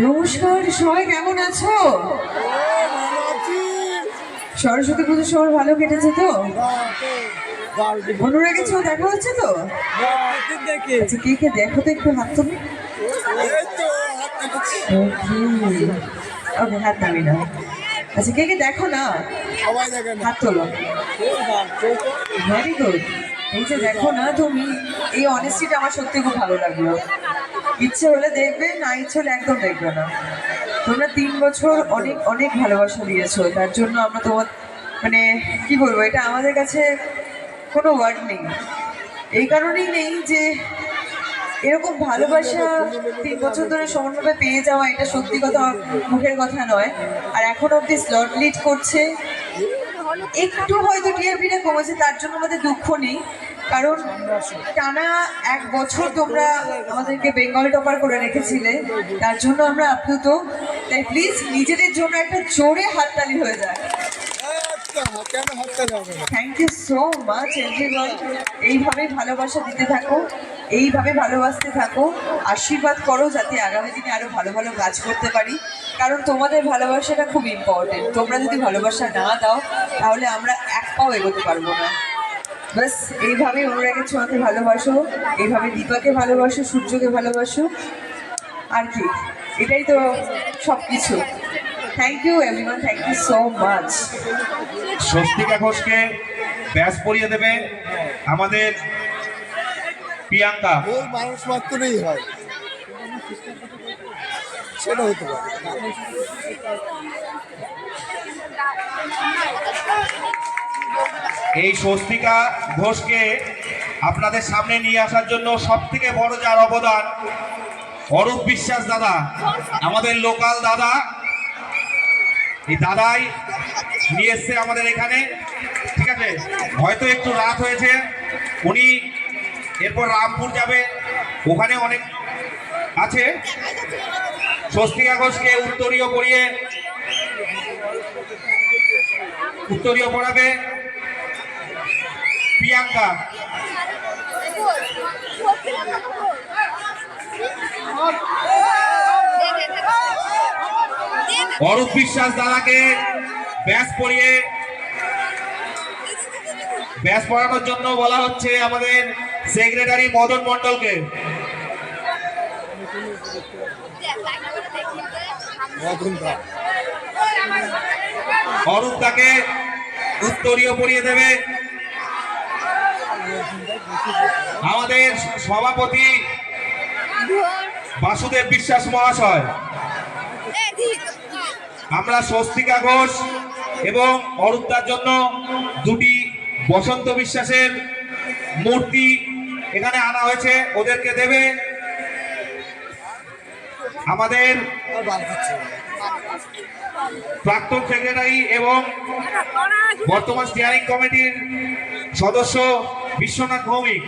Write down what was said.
নমস্কার সবাই কেমন আছো? সরস্বতী পুজো সবার ভালো কেটেছে তো? মনে রেখেছো দেখা হচ্ছে তো? আচ্ছা কে কে দেখো তো একটু হাত তুমি। ওকে হাত নামি না আচ্ছা কে কে দেখো না? সবাই দেখে হাত তোলো। ভেরি গুড এই যে দেখো না তুমি এই অনেস্টিটা আমার সত্যি খুব ভালো লাগল। ইচ্ছে হলে দেখবে না ইচ্ছে হলে একদম দেখবে না। তোমরা তিন বছর অনেক অনেক ভালোবাসা দিয়েছ। তার জন্য আমরা তোমার মানে কি বলব এটা আমাদের কাছে কোনো ওয়ার্ড নেই। এই কারণেই নেই যে এরকম ভালোবাসা তিন বছর ধরে সমানভাবে পেয়ে যাওয়া এটা সত্যি কথা মুখের কথা নয়। আর এখন অব্দি স্লট লিড করছে। একটু হয়তো টিআরপিটা কমেছে তার জন্য আমাদের দুঃখ নেই। কারণ টানা এক বছর তোমরা আমাদেরকে বেঙ্গল টপার করে রেখেছিলে তার জন্য আমরা আপ্লুত। তাই প্লিজ নিজেদের জন্য একটা জোরে হাততালি হয়ে যায় thank you so much everyone এইভাবেই ভালোবাসা দিতে থাকো। এইভাবে ভালোবাসতে থাকো, আশীর্বাদ করো যাতে আগামী দিনে আরও ভালো ভালো কাজ করতে পারি। কারণ তোমাদের ভালোবাসাটা খুব ইম্পর্টেন্ট তোমরা যদি ভালোবাসা না দাও, তাহলে আমরা এক পাও এগোতে পারব না। বাস এইভাবে অনুরাগের ছোঁয়াকে ভালোবাসো, এইভাবে দীপাকে ভালোবাসো, সূর্যকে ভালোবাসো। আর কি, এটাই তো সব কিছু thank you everyone thank you so much Swastika ঘোষকে ব্যাস পরিয়ে দেবে আমাদের প্রিয়াঙ্কা। ভুল মানুষ মাত্রই হয়। সেটা হতে পারে। এই স্বস্তিকা ঘোষকে আপনাদের সামনে নিয়ে আসার জন্য সব থেকে বড় যার অবদান অরূপ বিশ্বাস দাদা আমাদের লোকাল দাদা। এই দাদাই নিয়ে এসছে আমাদের এখানে। ঠিক আছে? হয়তো একটু রাত হয়েছে। উনি এরপর রামপুর যাবে। ওখানে অনেক আছে। স্বস্তিকা ঘোষকে উত্তরীয় পড়িয়ে উত্তরীয় পড়াবে প্রিয়াঙ্কা। অরূপ বিশ্বাস দাদাকে ব্যাস পড়িয়ে, ব্যাস পড়ানোর জন্য বলা হচ্ছে আমাদের সেক্রেটারি মদন মন্ডলকে মধুর ভাব অরূপ তাকে উত্তরীয় পরিয়ে দেবে। আমাদের সভাপতি বাসুদেব বিশ্বাস মহাশয়। আমরা স্বস্তিকা ঘোষ এবং অরূপদার জন্য দুটি বসন্ত বিশ্বাসের মূর্তি এখানে আনা হয়েছে, ওদেরকে দেবে আমাদের। প্রাক্তন সেক্রেটারি এবং বর্তমান স্টিয়ারিং কমিটির সদস্য বিশ্বনাথ ভৌমিক